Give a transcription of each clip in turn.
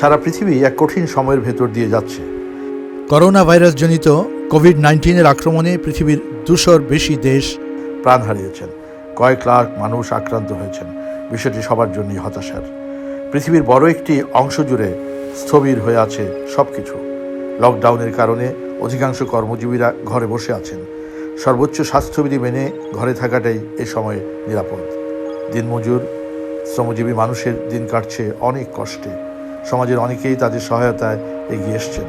সারা পৃথিবী এক কঠিন সময়ের ভেতর দিয়ে যাচ্ছে। করোনা ভাইরাসজনিত কোভিড নাইন্টিনের আক্রমণে পৃথিবীর দুশোর বেশি দেশ প্রাণ হারিয়েছেন। কয়েক লাখ মানুষ আক্রান্ত হয়েছেন। বিষয়টি সবার জন্যই হতাশার। পৃথিবীর বড় একটি অংশ জুড়ে স্থবির হয়ে আছে সব কিছু লকডাউনের কারণে অধিকাংশ কর্মজীবীরা ঘরে বসে আছেন। সর্বোচ্চ স্বাস্থ্যবিধি মেনে ঘরে থাকাটাই এ সময়ে নিরাপদ। দিনমজুর শ্রমজীবী মানুষের দিন কাটছে অনেক কষ্টে। সমাজের অনেকেই তাদের সহায়তায় এগিয়ে এসছেন।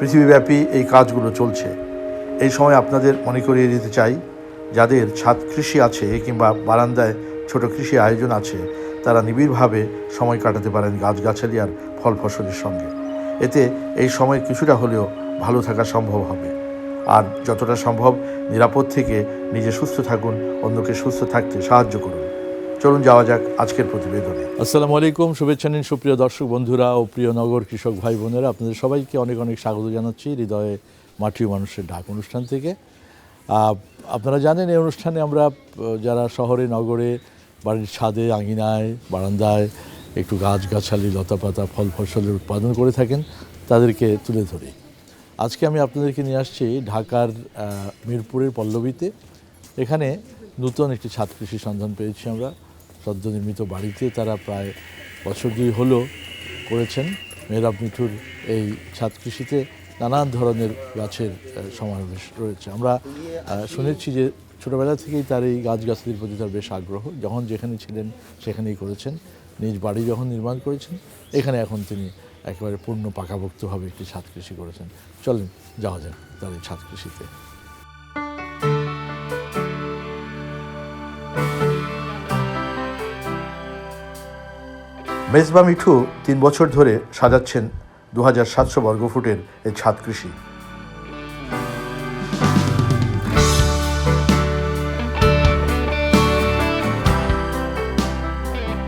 পৃথিবীব্যাপী এই কাজগুলো চলছে। এই সময় আপনাদের মনে করিয়ে দিতে চাই, যাদের ছাদ কৃষি আছে কিংবা বারান্দায় ছোট কৃষি আয়োজন আছে, তারা নিবিড়ভাবে সময় কাটাতে পারেন গাছগাছালি আর ফল ফসলের সঙ্গে। এতে এই সময় কিছুটা হলেও ভালো থাকা সম্ভব হবে। আর যতটা সম্ভব নিরাপদ থেকে নিজে সুস্থ থাকুন, অন্যকে সুস্থ থাকতে সাহায্য করুন। চলুন যাওয়া যাক আজকের প্রতিবেদনে। আসসালামু আলাইকুম, শুভেচ্ছা নিন সুপ্রিয় দর্শক বন্ধুরা ও প্রিয় নগর কৃষক ভাই বোনেরা। আপনাদের সবাইকে অনেক অনেক স্বাগত জানাচ্ছি হৃদয়ে মাটি মানুষের ডাক অনুষ্ঠান থেকে। আপনারা জানেন এই অনুষ্ঠানে আমরা যারা শহরে, নগরে, বাড়ির ছাদে, আঙিনায়, বারান্দায় একটু গাছগাছালি, লতাপাতা, ফল ফসলের উৎপাদন করে থাকেন, তাদেরকে তুলে ধরি। আজকে আমি আপনাদেরকে নিয়ে আসছি ঢাকার মিরপুরের পল্লবীতে। এখানে নতুন একটি ছাদ কৃষি সন্ধান পেয়েছি আমরা। সদ্য নির্মিত বাড়িতে তারা প্রায় বছর দুই হলো করেছেন। মেহরাব মিঠুর এই ছাদ কৃষিতে নানান ধরনের গাছের সমাবেশ রয়েছে। আমরা শুনেছি যে ছোটোবেলা থেকেই তার এই গাছগাছালির প্রতি তার বেশ আগ্রহ। যখন যেখানে ছিলেন সেখানেই করেছেন। নিজ বাড়ি যখন নির্মাণ করেছেন, এখানে এখন তিনি একেবারে পূর্ণ পাকাভোক্তভাবে একটি ছাদ কৃষি করেছেন। চলেন, যাওয়া যাক তার এই ছাদ কৃষিতে। মেজবা মিঠু তিন বছর ধরে সাজাচ্ছেন দু হাজার সাতশো বর্গফুটের এই ছাদ কৃষি।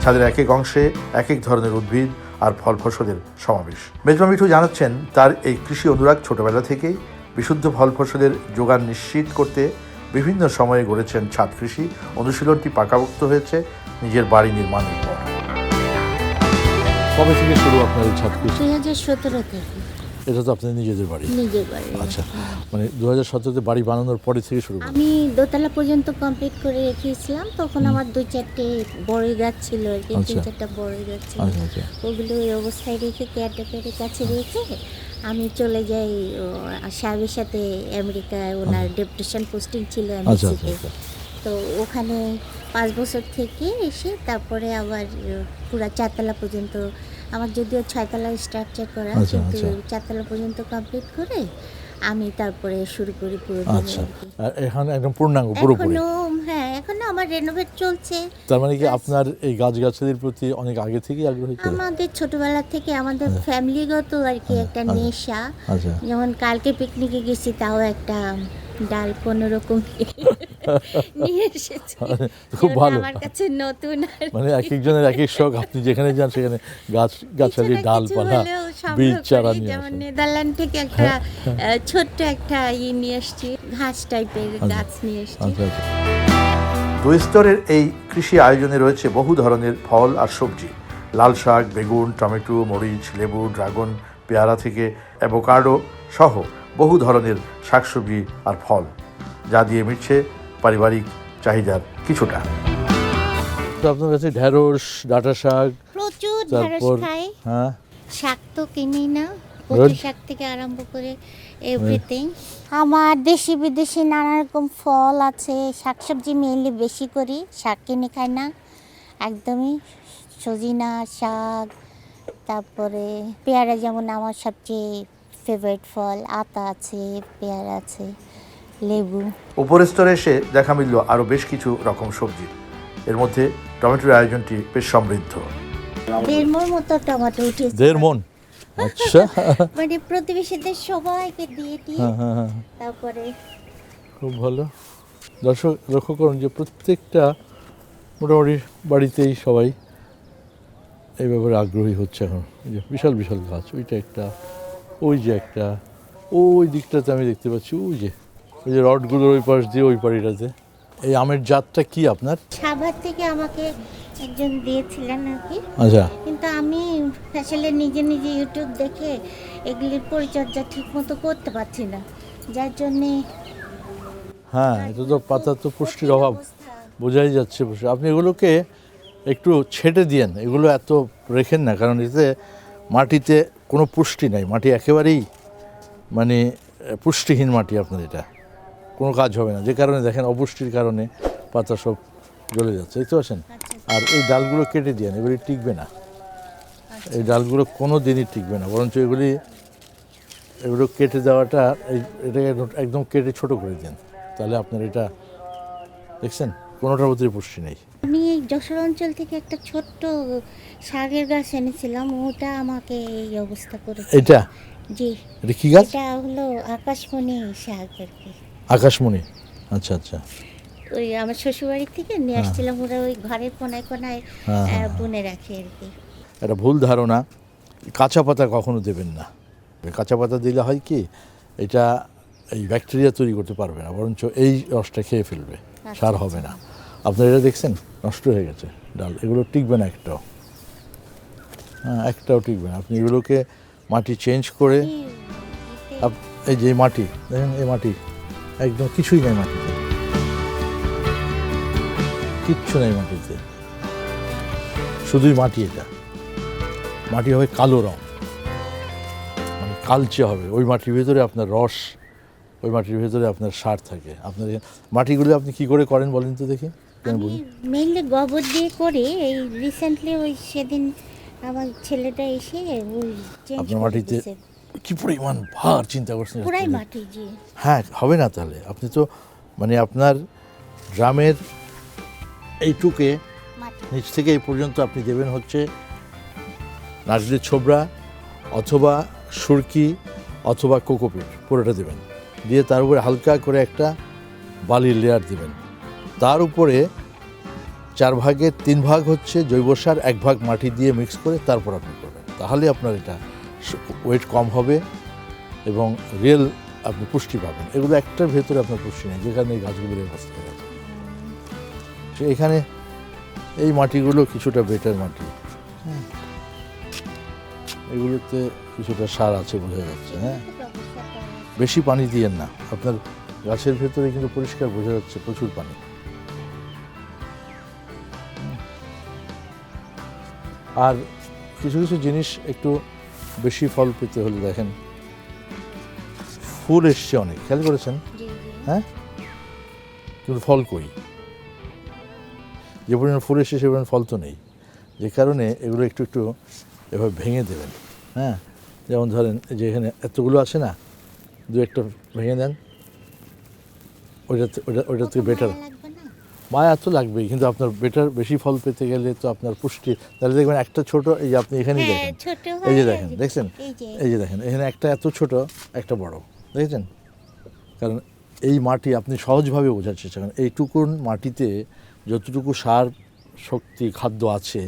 ছাদের এক এক অংশে এক এক ধরনের উদ্ভিদ আর ফল ফসলের সমাবেশ। মেজবা মিঠু জানাচ্ছেন, তার এই কৃষি অনুরাগ ছোটবেলা থেকেই বিশুদ্ধ ফল ফসলের যোগান নিশ্চিত করতে বিভিন্ন সময়ে গড়েছেন ছাদ কৃষি। অনুশীলনটি পাকাভুক্ত হয়েছে, নিজের বাড়ি নির্মাণের পর। কবে থেকে শুরু আপনার এই ছাদ কৃষি দুই হাজার সতেরো থেকে এটা তো আপনার নিজেদের বাড়ি। নিজের বাড়ি। আচ্ছা মানে দু হাজার সতেরোতে বাড়ি বানানোর পরে থেকে শুরু আমি দোতলা পর্যন্ত কমপ্লিট করে রেখেছিলাম তখন আমার দুই চারটে বড়ই গাছ ছিল আর কি তিন আচ্ছা। চারটা বড়ই গাছ ছিল। আচ্ছা আচ্ছা। ওগুলো ওই অবস্থায় রেখে কেয়ারটেকারের কাছে রেখে আমি চলে যাই সাহেবের সাথে আমেরিকায় ওনার ডেপুটেশন পোস্টিং ছিল আচ্ছা। তো ওখানে পাঁচ বছর থেকে এসে তারপরে আবার পুরা চারতলা পর্যন্ত আমার যদিও ছয়তলা স্ট্রাকচার করা আচ্ছা, কিন্তু আচ্ছা। চারতলা পর্যন্ত কমপ্লিট করে আমি তারপরে শুরু করি পুরো আচ্ছা। এখানে একদম পূর্ণাঙ্গ পুরোপুরি? হ্যাঁ এখনও আমার রেনোভেট চলছে। তার মানে কি আপনার এই গাছগাছালির প্রতি অনেক আগে থেকেই আগ্রহী ছিল আমাদের ছোটবেলা থেকে আমাদের ফ্যামিলিগত আর কি একটা নেশা। আচ্ছা। যেমন কালকে পিকনিকে গেছি তাও একটা ডাল কোনো রকম নিয়ে এসেছি। খুব ভালো। আমার কাছে নতুন মানে এক একজনের এক এক শখ আপনি যেখানে যান সেখানে গাছ গাছালি ডালপালা বীজ চারা নিয়ে আসেন। নেদারল্যান্ড থেকে একটা ছোট্ট একটা ই নিয়ে এসছি ঘাস টাইপের গাছ নিয়ে এসছি। আচ্ছা আচ্ছা। দুই স্তরের এই কৃষি আয়োজনে রয়েছে বহু ধরনের ফল আর সবজি। লাল শাক বেগুন টমেটো মরিচ লেবু ড্রাগন পেয়ারা থেকে অ্যাভোকাডো সহ বহু ধরনের শাকসবজি আর ফল যা দিয়ে মিটছে পারিবারিক চাহিদার কিছুটা। তো আপনার কাছে ঢেঁড়স ডাঁটা শাক প্রচুর ঢেঁড়স তারপর খাই। হ্যাঁ। শাক তো কিনি না. কচু শাক থেকে আরম্ভ করে এভরিথিং আমার দেশি বিদেশি নানা রকম ফল আছে। শাকসবজি মেনলি বেশি করি। শাক কিনে খাই না। একদমই সজিনা শাক তারপরে পেয়ারা যেমন আমার সবচেয়ে ফেভারিট ফল আতা আছে পেয়ারা আছে। লেবু। উপরের স্তরে এসে দেখা মিলল আরও বেশ কিছু রকম সবজি। এর মধ্যে টমেটোর আয়োজনটি বেশ সমৃদ্ধ। দেড়মোর মতো টমেটো উঠেছে। দেড় মন? আচ্ছা। মানে প্রতিবেশীদের সবাইকে দিয়ে দিয়ে হ্যাঁ হ্যাঁ হ্যাঁ। তারপরে খুব ভালো। দর্শক লক্ষ্য করুন যে প্রত্যেকটা মোটামুটি বাড়িতেই সবাই এই ব্যাপারে আগ্রহী হচ্ছে এখন। যে বিশাল বিশাল গাছ ওইটা একটা ওই যে একটা ওই দিকটাতে আমি দেখতে পাচ্ছি ওই যে ওই যে রডগুলোর ওই পাশ দিয়ে ওই বাড়িটাতে এই আমের জাতটা কি আপনার? সাভার থেকে আমাকে একজন দিয়েছিলেন আর কি। আচ্ছা। কিন্তু আমি আসলে নিজে নিজে ইউটিউব দেখে এগুলির পরিচর্যা ঠিক মতো করতে পারছি না। যার জন্যে হ্যাঁ এটা তো পাতা তো পুষ্টির অভাব। বোঝাই যাচ্ছে বসে। আপনি এগুলোকে একটু ছেটে দিয়েন। এগুলো এত রেখেন না কারণ এতে মাটিতে কোনো পুষ্টি নাই। মাটি একেবারেই মানে পুষ্টিহীন মাটি আপনার এটা। কোনো কাজ হবে না। যে কারণে দেখেন অপুষ্টির কারণে পাতা সব জ্বলে যাচ্ছে দেখতে পাচ্ছেন? আর এই ডালগুলো কেটে দিয়েন এগুলি টিকবে না। এই ডালগুলো কোনো দিনই টিকবে না বরঞ্চ এগুলি এগুলো কেটে দেওয়াটা এই এটাকে একদম কেটে ছোট করে দিন। তাহলে আপনার এটা দেখছেন? কোনোটার মধ্যে পুষ্টি নেই। আমি এই যশোর অঞ্চল থেকে একটা ছোট্ট শাকের গাছ এনেছিলাম ওটা আমাকে এই অবস্থা করেছে। এটা? জি। এটা কি গাছ? এটা হলো আকাশমণি শাক আর কি। আকাশমণি। আচ্ছা আচ্ছা। ওই আমার শ্বশুরবাড়ি থেকে নিয়ে আসছিলাম ওরা ওই ঘরের কোনায় কোনায় হ্যাঁ, হ্যাঁ। বুনে রাখে আর কি। একটা ভুল ধারণা কাঁচা পাতা কখনো দেবেন না। কাঁচা পাতা দিলে হয় কি এটা এই ব্যাকটেরিয়া তৈরি করতে পারবে না বরঞ্চ এই রসটা খেয়ে ফেলবে সার হবে না। আপনারা এটা দেখছেন? নষ্ট হয়ে গেছে ডাল এগুলো টিকবে না একটাও। হ্যাঁ একটাও টিকবে না। আপনি এগুলোকে মাটি চেঞ্জ করে এই যে মাটি দেখেন এই মাটি। একদম কিছুই নেই মাটিতে। কিচ্ছু নেই মাটিতে। শুধুই মাটি এটা। মাটি হবে কালো রং। মানে কালচে হবে। ওই মাটির ভেতরে আপনার রস ওই মাটির ভেতরে আপনার সার থাকে। আপনার মাটিগুলো আপনি কি করে করেন বলেন তো দেখি? মেইনলি গোবর দিয়ে করে এই রিসেন্টলি ওই সেদিন আমার ছেলেটা এসে আপনার মাটিতে কি পরিমাণ ভার চিন্তা করছেন? হ্যাঁ হবে না তাহলে। আপনি তো মানে আপনার গ্রামের এইটুকে নিচ থেকে এই পর্যন্ত আপনি দেবেন হচ্ছে নারকেলের ছোবড়া অথবা সুরকি অথবা কোকোপিট পুরোটা দেবেন। দিয়ে তার উপরে হালকা করে একটা বালির লেয়ার দেবেন। তার উপরে চার ভাগের তিন ভাগ হচ্ছে জৈব সার এক ভাগ মাটি দিয়ে মিক্স করে তারপর আপনি করবেন। তাহলে আপনার এটা ওয়েট কম হবে এবং রিয়েল আপনি পুষ্টি পাবেন। এগুলো একটার ভেতরে আপনার পুষ্টি নেই, যেখানে এই গাছগুলোর এই অবস্থা গেছে তো এখানে এই মাটিগুলো কিছুটা বেটার মাটি। এগুলোতে কিছুটা সার আছে বোঝা যাচ্ছে হ্যাঁ? বেশি পানি দিয়েন না। আপনার গাছের ভেতরে কিন্তু পরিষ্কার বোঝা যাচ্ছে প্রচুর পানি। আর কিছু কিছু জিনিস একটু বেশি ফল পেতে হলে দেখেন ফুল এসছে অনেক খেয়াল করেছেন? হ্যাঁ? কিন্তু ফল কই? যে পরিমাণ ফুল এসে সে পরিমাণ ফল তো নেই। যে কারণে এগুলো একটু একটু এভাবে ভেঙে দেবেন হ্যাঁ? যেমন ধরেন যে এখানে এতগুলো আছে না দু একটা ভেঙে দেন ওইটা ওইটা ওইটার থেকে বেটার মায়া তো লাগবেই কিন্তু আপনার বেটার বেশি ফল পেতে গেলে তো আপনার পুষ্টি। তাহলে দেখবেন একটা ছোট এই যে আপনি এখানেই হ্যাঁ দেখেন। এই যে দেখেন দেখছেন? এই যে। এই যে দেখেন এখানে একটা এত ছোট একটা বড়। দেখেছেন? কারণ এই মাটি আপনি সহজভাবে বোঝার চেষ্টা করেন। এইটুকুন মাটিতে যতটুকু সার শক্তি খাদ্য আছে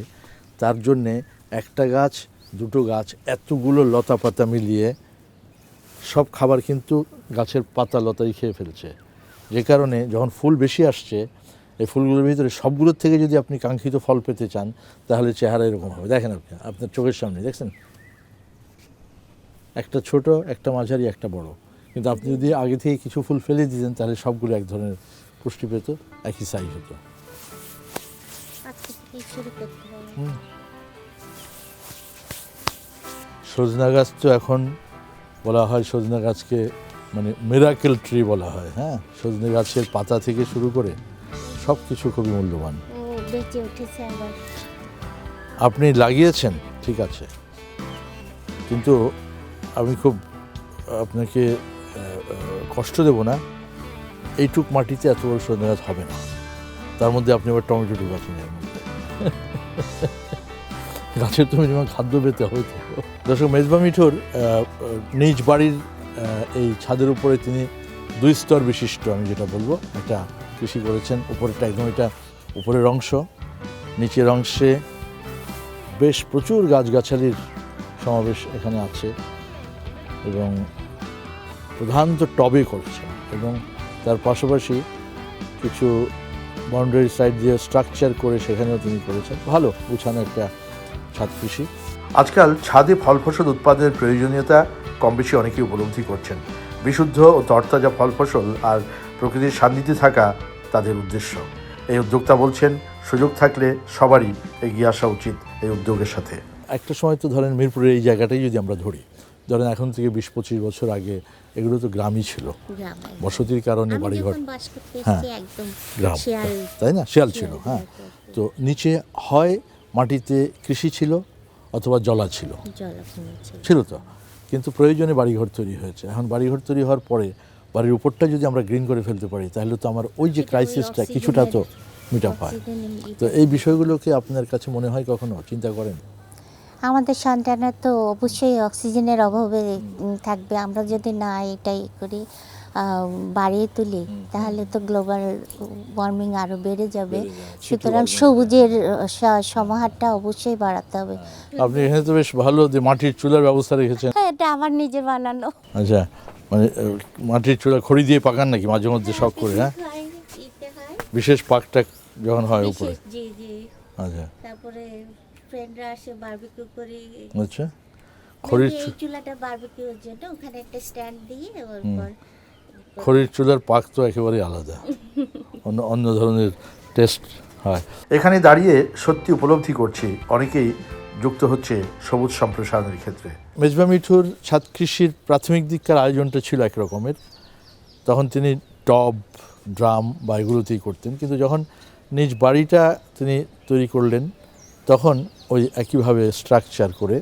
তার জন্যে একটা গাছ দুটো গাছ এতগুলো লতা পাতা মিলিয়ে সব খাবার কিন্তু গাছের পাতা লতাই খেয়ে ফেলছে। যে কারণে যখন ফুল বেশি আসছে এই ফুলগুলোর ভিতরে সবগুলোর থেকে যদি আপনি কাঙ্ক্ষিত ফল পেতে চান, তাহলে চেহারা এরকম হবে। দেখেন আপনি, আপনার চোখের সামনে, দেখছেন? একটা ছোট, একটা মাঝারি, একটা বড়। কিন্তু আপনি যদি আগে থেকে কিছু ফুল ফেলে দিতেন, তাহলে সবগুলো এক ধরনের পুষ্টি পেত, একই সাইজ হতো। সজনা গাছ তো এখন বলা হয় সজনা গাছকে মানে মেরাকেল ট্রি বলা হয় হ্যাঁ? সজনে গাছের পাতা থেকে শুরু করে সব কিছু খুবই মূল্যবান। বেঁচে উঠেছে আবার। আপনি লাগিয়েছেন ঠিক আছে। কিন্তু আমি খুব আপনাকে কষ্ট দেব না। এইটুক মাটিতে এত বড় গাছ হবে না। তার মধ্যে আপনি আবার টমেটো ঢুকাচ্ছেন এর মধ্যে গাছের তুমি যেমন খাদ্য পেতে হবে তো। দর্শক মেজবা মিঠুর নিজ বাড়ির এই ছাদের উপরে তিনি দুই স্তর বিশিষ্ট আমি যেটা বলব। একটা কৃষি করেছেন, উপরেরটা একদম এটা উপরের অংশ, নিচের অংশে বেশ প্রচুর গাছগাছালির সমাবেশ এখানে আছে এবং প্রধানত টবে করছেন এবং তার পাশাপাশি কিছু বাউন্ডারি সাইড দিয়ে স্ট্রাকচার করে সেখানেও তিনি করেছেন। ভালো গুছানো একটা ছাদ কৃষি। আজকাল ছাদে ফল ফসল উৎপাদনের প্রয়োজনীয়তা কম বেশি অনেকেই উপলব্ধি করছেন। বিশুদ্ধ ও তরতাজা ফল ফসল আর প্রকৃতির সান্নিধ্যে থাকা তাদের উদ্দেশ্য। এই উদ্যোক্তা বলছেন সুযোগ থাকলে সবারই এগিয়ে আসা উচিত এই উদ্যোগের সাথে। একটা সময় তো ধরেন মিরপুরের এই জায়গাটাই যদি আমরা ধরি ধরেন এখন থেকে বিশ পঁচিশ বছর আগে এগুলো তো গ্রামই ছিল। বসতির কারণে বাড়িঘর। হ্যাঁ, গ্রাম। তাই না? শিয়াল ছিল হ্যাঁ। তো নিচে হয় মাটিতে কৃষি ছিল অথবা জলা ছিল। ছিল তো। কিন্তু প্রয়োজনে বাড়িঘর তৈরি হয়েছে। এখন বাড়িঘর তৈরি হওয়ার পরে বাড়ির উপরটা যদি আমরা গ্রিন করে ফেলতে পারি তাহলে তো আমার ওই যে ক্রাইসিসটা কিছুটা তো মিট আপ হয়। তো এই বিষয়গুলোকে আপনার কাছে মনে হয় কখনো চিন্তা করেন? আমাদের সন্তানের তো অবশ্যই অক্সিজেনের অভাবে থাকবে। আমরা যদি না এটাই করি বাড়িয়ে তুলি তাহলে তো গ্লোবাল ওয়ার্মিং আরও বেড়ে যাবে। সুতরাং সবুজের সমাহারটা অবশ্যই বাড়াতে হবে। আপনি এখানে তো বেশ ভালো যে মাটির চুলার ব্যবস্থা রেখেছেন। হ্যাঁ, এটা আমার নিজে বানানো। আচ্ছা। মানে মাটির চুলা খড়ি দিয়ে পাকান নাকি মাঝে মধ্যে শখ করে হ্যাঁ? বিশেষ পাকটা যখন হয় উপরে। জি জি। আচ্ছা। তারপরে ফ্রেন্ডরা আসে বারবিকিউ করি। আচ্ছা। খড়ির চুলাটা বারবিকিউর জন্য ওখানে একটা স্ট্যান্ড দিয়ে খড়ির চুলার পাক তো একেবারেই আলাদা। অন্য অন্য ধরনের টেস্ট হয়। এখানে দাঁড়িয়ে সত্যি উপলব্ধি করছি অনেকেই যুক্ত হচ্ছে সবুজ সম্প্রসারণের ক্ষেত্রে। মেজবা মিঠুর ছাদ কৃষির প্রাথমিক দিককার আয়োজনটা ছিল এক রকমের। তখন তিনি টব, ড্রাম বা এগুলোতেই করতেন। কিন্তু যখন নিজ বাড়িটা তিনি তৈরি করলেন, তখন ওই একইভাবে স্ট্রাকচার করে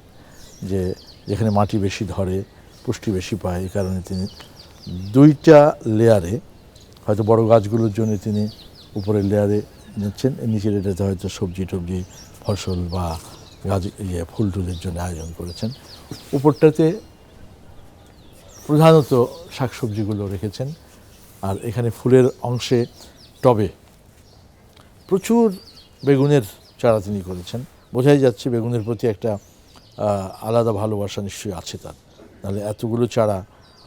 যে যেখানে মাটি বেশি ধরে, পুষ্টি বেশি পায়, এই কারণে তিনি দুইটা লেয়ারে হয়তো বড় গাছগুলোর জন্য তিনি উপরের লেয়ারে নিচ্ছেন। নিচের এটাতে হয়তো সবজি টবজি ফসল বা গাছ ইয়ে ফুল টুলের জন্য আয়োজন করেছেন। উপরটাতে প্রধানত শাকসবজিগুলো রেখেছেন, আর এখানে ফুলের অংশে টবে প্রচুর বেগুনের চারা তিনি করেছেন। বোঝাই যাচ্ছে বেগুনের প্রতি একটা আলাদা ভালোবাসা নিশ্চয়ই আছে তার। নাহলে এতগুলো চারা,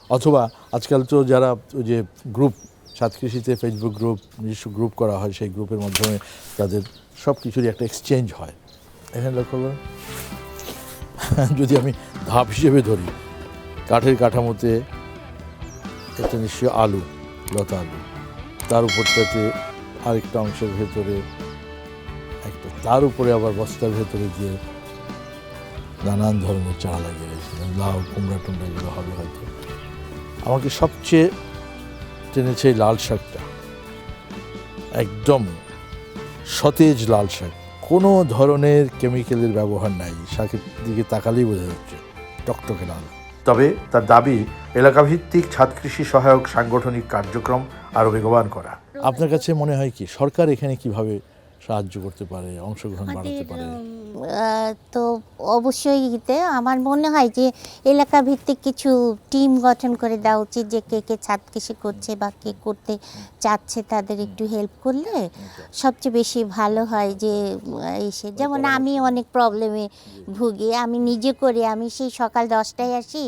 অথবা আজকাল তো যারা ওই যে গ্রুপ ছাদ কৃষিতে ফেসবুক গ্রুপ, নিজস্ব গ্রুপ করা হয়, সেই গ্রুপের মাধ্যমে তাদের সব কিছুরই একটা এক্সচেঞ্জ হয়। এখানে লক্ষ্য করুন। যদি আমি ধাপ হিসেবে ধরি। কাঠের কাঠামোতে এটা নিশ্চয়ই আলু, লতা আলু। তার উপরটাতে আরেকটা অংশের ভেতরে একটা, তার উপরে আবার বস্তার ভেতরে দিয়ে নানান ধরনের চারা লাগিয়ে রেখেছিলেন লাউ, কুমড়া টুমড়া এগুলো হবে হয়তো। আমাকে সবচেয়ে টেনেছে এই লাল শাকটা। একদম সতেজ লাল শাক। কোনো ধরনের কেমিক্যালের ব্যবহার নাই। শাকের দিকে তাকালেই বোঝা যাচ্ছে। টকটকে লাল তবে তার দাবি এলাকাভিত্তিক ছাদ কৃষি সহায়ক সাংগঠনিক কার্যক্রম আরও বেগবান করা। আপনার কাছে মনে হয় কি সরকার এখানে কীভাবে সাহায্য করতে পারে অংশগ্রহণ বাড়াতে পারে। তো অবশ্যই ইতে আমার মনে হয় যে এলাকা ভিত্তিক কিছু টিম গঠন করে দেওয়া উচিত যে কে কে ছাদ কৃষি করছে বা কে করতে চাচ্ছে তাদের একটু হেল্প করলে সবচেয়ে বেশি ভালো হয় যে এসে যেমন আমি অনেক প্রবলেমে ভুগি আমি নিজে করি আমি সেই সকাল দশটায় আসি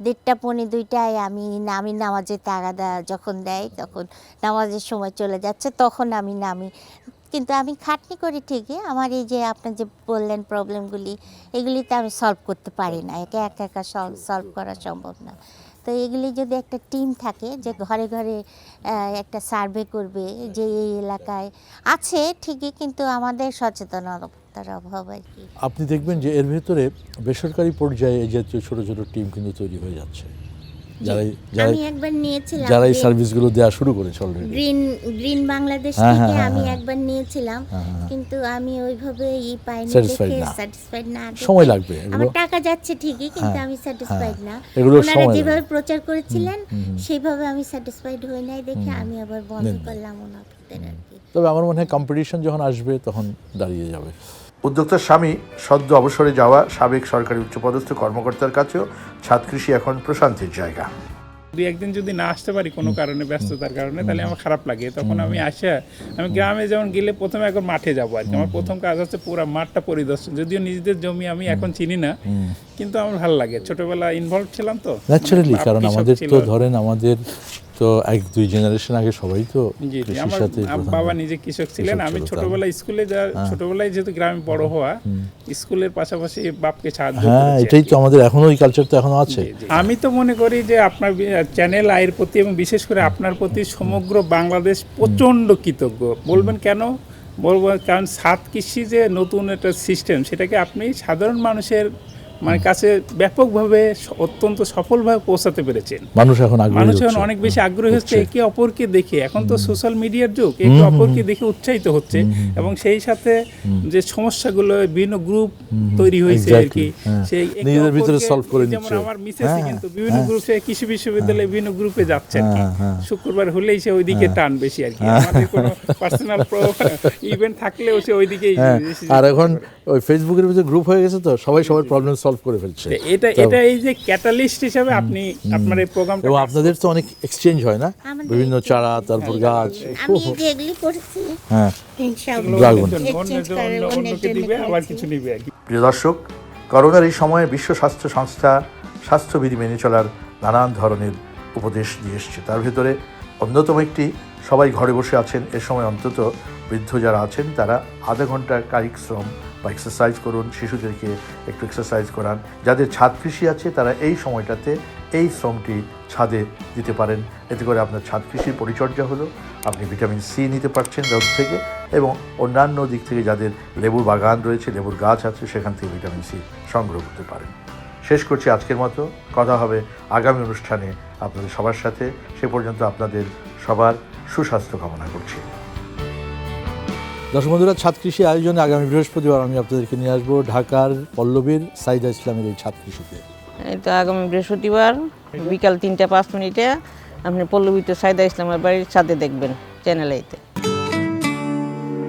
দেড়টা পৌনে দুইটায় আমি নামি নামাজের তাগাদা যখন দেয় তখন নামাজের সময় চলে যাচ্ছে তখন আমি নামি। কিন্তু আমি খাটনি করি ঠিকই। আমার এই যে আপনার যে বললেন প্রবলেমগুলি এগুলিতে আমি সলভ করতে পারি না। একা একা একা সলভ করা সম্ভব না। তো এগুলি যদি একটা টিম থাকে যে ঘরে ঘরে একটা সার্ভে করবে যে এই এলাকায় আছে ঠিকই কিন্তু আমাদের সচেতনতার অভাব আর কি। আপনি দেখবেন যে এর ভেতরে বেসরকারি পর্যায়ে এই জাতীয় ছোটো ছোটো টিম কিন্তু তৈরি হয়ে যাচ্ছে। যারা যারা আমি একবার নিয়েছিলাম যারা এই সার্ভিসগুলো দেওয়া শুরু করেছে অলরেডি গ্রিন গ্রিন বাংলাদেশ হ্যাঁ, থেকে হ্যাঁ, আমি হ্যাঁ। একবার নিয়েছিলাম। কিন্তু আমি ওইভাবে ই পাইনি না। স্যাটিসফাইড না। সময় লাগবে আমার টাকা যাচ্ছে ঠিকই কিন্তু আমি স্যাটিসফাইড না। এগুলো সময় যেভাবে প্রচার করেছিলেন সেইভাবে আমি স্যাটিসফাইড হই নাই দেখে আমি আবার বন্ধ করলাম ওনাদের আর কি। তবে আমার মনে হয় কম্পিটিশন যখন আসবে তখন দাঁড়িয়ে যাবে। উদ্যোক্তার স্বামী সদ্য অবসরে যাওয়া সাবেক সরকারি উচ্চপদস্থ কর্মকর্তার কাছেও ছাদ কৃষি এখন প্রশান্তির জায়গা। দুই একদিন যদি না আসতে পারি কোনো কারণে ব্যস্ততার কারণে তাহলে আমার খারাপ লাগে। তখন আমি আসে আমি গ্রামে যেমন গেলে প্রথমে এখন মাঠে যাব আর কি। আমার প্রথম কাজ হচ্ছে পুরো মাঠটা পরিদর্শন। যদিও নিজেদের জমি আমি এখন চিনি না কিন্তু আমার ভালো লাগে। ছোটবেলা ইনভলভ ছিলাম তো। ন্যাচারালি কারণ আমাদের তো ধরেন আমাদের তো এক দুই জেনারেশন আগে সবাই তো কৃষির সাথে বাবা নিজে কৃষক ছিলেন আমি ছোটবেলায় স্কুলে যা ছোটবেলায় যেহেতু গ্রামে বড় হওয়া স্কুলের পাশাপাশি বাপকে সাহায্য হ্যাঁ এটাই তো আমাদের এখনও ওই কালচার তো এখনও আছে। আমি তো মনে করি যে আপনার চ্যানেল আয়ের প্রতি এবং বিশেষ করে আপনার প্রতি সমগ্র বাংলাদেশ প্রচণ্ড কৃতজ্ঞ। বলবেন কেন? বলব কারণ সাত কৃষি যে নতুন একটা সিস্টেম সেটাকে আপনি সাধারণ মানুষের মানে কাছে ব্যাপকভাবে অত্যন্ত সফলভাবে পৌঁছাতে পেরেছেন। মানুষ এখন মানুষ এখন অনেক বেশি আগ্রহী হচ্ছে। একে অপরকে দেখে। এখন তো সোশ্যাল মিডিয়ার যুগ একে অপরকে দেখে উৎসাহিত হচ্ছে এবং সেই সাথে যে সমস্যাগুলো বিভিন্ন গ্রুপ তৈরি হয়েছে আর কি। হ্যাঁ। সেই নিজেদের ভিতরে solve করে যেমন নিচ্ছে। আমার মিসেসই হ্যাঁ, কিন্তু বিভিন্ন গ্রুপে কৃষি বিশ্ববিদ্যালয়ে বিভিন্ন গ্রুপে যাচ্ছে আর কি। হ্যাঁ, হ্যাঁ। শুক্রবার হলেই সে ওইদিকে টান বেশি আর কি। আমাদের কোনো পার্সোনাল ইভেন্ট থাকলেও সে ওইদিকেই হ্যাঁ। আর এখন ওই ফেসবুকের ভিতরে গ্রুপ হয়ে গেছে তো সবাই সবার প্রবলেম সলভ করে ফেলছে। এটা এটা এই যে ক্যাটালিস্ট হিসাবে আপনি আপনার এই প্রোগ্রামটা এবং আপনাদের তো অনেক এক্সচেঞ্জ হয় না? বিভিন্ন চারা তারপর গাছ। আমি এই যে করছি হ্যাঁ। আবার কিছু নিবে আর কি। প্রিয় দর্শক করোনার এই সময়ে বিশ্ব স্বাস্থ্য সংস্থা স্বাস্থ্যবিধি মেনে চলার নানান ধরনের উপদেশ দিয়ে এসছে। তার ভিতরে অন্যতম একটি সবাই ঘরে বসে আছেন এ সময় অন্তত বৃদ্ধ যারা আছেন তারা আধা ঘণ্টা কায়িক শ্রম বা এক্সারসাইজ করুন, শিশুদেরকে একটু এক্সারসাইজ করান। যাদের ছাদ কৃষি আছে, তারা এই সময়টাতে এই শ্রমটি ছাদে দিতে পারেন। এতে করে আপনার ছাদ কৃষির পরিচর্যা হলো, আপনি ভিটামিন সি নিতে পারছেন রোদ থেকে এবং অন্যান্য দিক থেকে যাদের লেবুর বাগান রয়েছে, লেবুর গাছ আছে, সেখান থেকে ভিটামিন সি সংগ্রহ করতে পারেন। শেষ করছি আজকের মতো। কথা হবে আগামী অনুষ্ঠানে আপনাদের সবার সাথে। সে পর্যন্ত আপনাদের সবার সুস্বাস্থ্য কামনা করছি। দর্শক বন্ধুরা, ছাদ কৃষি আয়োজনে আগামী বৃহস্পতিবার আমি আপনাদেরকে নিয়ে আসব ঢাকার পল্লবীর সাইদা ইসলামের এই ছাত কৃষিতে। এই তো আগামী বৃহস্পতিবার, বিকাল তিনটা পাঁচ মিনিটে আপনি পল্লবীতে সাইদা ইসলামের বাড়ির ছাদে দেখবেন চ্যানেল এইতে